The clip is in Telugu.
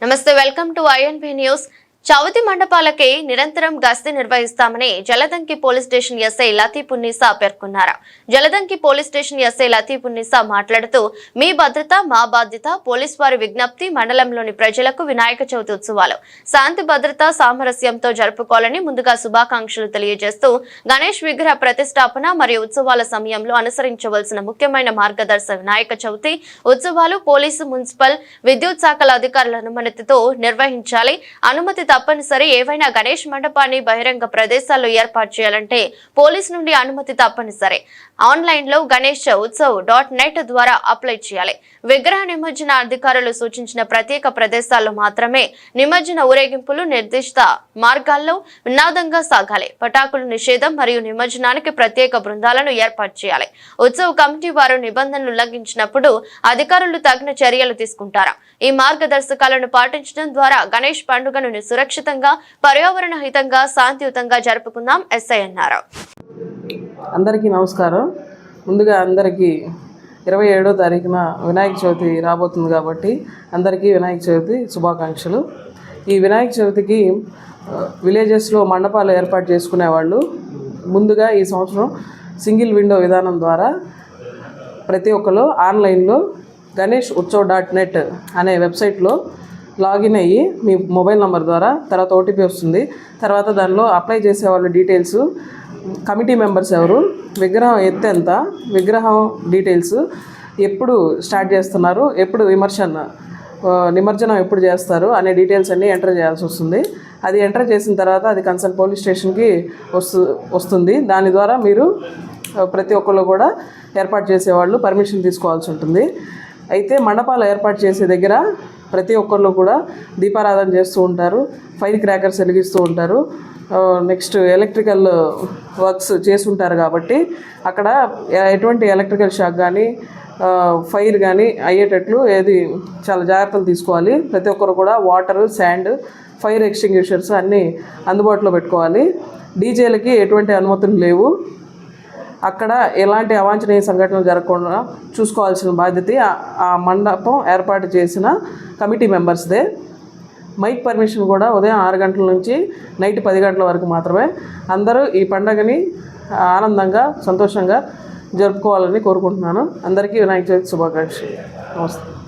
నమస్తే welcome to INB news Chavithi మండపాలకే నిరంతరం గస్తీ నిర్వహిస్తామని Jaladanki police station SI Latif Unnisa పేర్కొన్నారు. Jaladanki police station SI Latif Unnisa మాట్లాడుతూ మీ భద్రత మా బాధ్యత పోలీస్ వారి విజ్ఞప్తి మండలంలోని ప్రజలకు వినాయక చవితి ఉత్సవాలు. శాంతి భద్రత సామరస్యంతో జరుపుకోవాలని ముందుగా శుభాకాంక్షలు తెలియజేస్తూ గణేష్ విగ్రహ ప్రతిష్టాపన మరియు ఉత్సవాల సమయంలో అనుసరించవలసిన ముఖ్యమైన మార్గదర్శక వినాయక చవితి ఉత్సవాలు పోలీసు మున్సిపల్ విద్యుత్ శాఖల అధికారుల అనుమతితో నిర్వహించాలి. అనుమతి తప్పనిసరి. ఏవైనా గణేష్ మండపాన్ని బహిరంగ ప్రదేశాల్లో ఏర్పాటు చేయాలంటే పోలీస్ నుండి అనుమతి తప్పనిసరి. ఆన్లైన్లో గణేష్ ఉత్సవ్ డాట్ నెట్ ద్వారా అప్లై చేయాలి. విగ్రహ నిమజ్జన అధికారులు సూచించిన ప్రత్యేక ప్రదేశాల్లో మాత్రమే నిమజ్జన ఊరేగింపులు నిర్దిష్ట మార్గాల్లో వినాదంగా సాగాలి. పటాకులు నిషేధం మరియు నిమజ్జనానికి ప్రత్యేక బృందాలను ఏర్పాటు చేయాలి. ఉత్సవ కమిటీ వారు నిబంధనలు ఉల్లంఘించినప్పుడు అధికారులు తగిన చర్యలు తీసుకుంటారా? ఈ మార్గదర్శకాలను పాటించడం ద్వారా గణేష్ పండుగను సురక్షితంగా పర్యావరణ హితంగా శాంతియుతంగా జరుపుకుందాం ఎస్ఐ అన్నారు అందరికీ నమస్కారం. ముందుగా అందరికీ ఇరవై ఏడో తారీఖున వినాయక చవితి రాబోతుంది కాబట్టి అందరికీ వినాయక చవితి శుభాకాంక్షలు. ఈ వినాయక చవితికి విలేజెస్లో మండపాలు ఏర్పాటు చేసుకునేవాళ్ళు. ముందుగా ఈ సంవత్సరం సింగిల్ విండో విధానం ద్వారా ప్రతి ఒక్కరు ఆన్లైన్లో గణేష్ ఉత్సవ్ డాట్ నెట్ అనే వెబ్సైట్లో లాగిన్ అయ్యి మీ మొబైల్ నెంబర్ ద్వారా తర్వాత ఓటీపీ వస్తుంది. తర్వాత దానిలో అప్లై చేసే వాళ్ళ డీటెయిల్స్ కమిటీ మెంబర్స్ ఎవరు విగ్రహం ఎత్తు ఎంత విగ్రహం డీటెయిల్స్ ఎప్పుడు స్టార్ట్ చేస్తున్నారు ఎప్పుడు విమర్శన నిమజ్జనం ఎప్పుడు చేస్తారు అనే డీటెయిల్స్ అన్నీ ఎంటర్ చేయాల్సి వస్తుంది. అది ఎంటర్ చేసిన తర్వాత అది కన్సర్న్ పోలీస్ స్టేషన్కి వస్తు వస్తుంది. దాని ద్వారా మీరు ప్రతి ఒక్కళ్ళు కూడా ఏర్పాటు చేసేవాళ్ళు పర్మిషన్ తీసుకోవాల్సి ఉంటుంది. అయితే మండపాలు ఏర్పాటు చేసే దగ్గర ప్రతి ఒక్కళ్ళు కూడా దీపారాధన చేస్తూ ఉంటారు ఫైర్ క్రాకర్స్ వెలిగిస్తూ ఉంటారు. నెక్స్ట్ ఎలక్ట్రికల్ వర్క్స్ చేస్తుంటారు కాబట్టి అక్కడ ఎటువంటి ఎలక్ట్రికల్ షాక్ కానీ ఫైర్ కానీ అయ్యేటట్లు ఏది చాలా జాగ్రత్తలు తీసుకోవాలి. ప్రతి ఒక్కరు కూడా వాటర్ శాండ్ ఫైర్ ఎక్స్టింగ్విషర్స్ అన్నీ అందుబాటులో పెట్టుకోవాలి. డీజేలకి ఎటువంటి అనుమతులు లేవు. అక్కడ ఎలాంటి అవాంఛనీయ సంఘటనలు జరగకుండా చూసుకోవాల్సిన బాధ్యత ఆ- మండపం ఏర్పాటు చేసిన కమిటీ మెంబర్స్దే. మైక్ పర్మిషన్ కూడా ఉదయం ఆరు గంటల నుంచి నైట్ పది గంటల వరకు మాత్రమే. అందరూ ఈ పండగని ఆనందంగా సంతోషంగా జరుపుకోవాలని కోరుకుంటున్నాను. అందరికీ వినాయక చవితి శుభాకాంక్షలు. నమస్తే.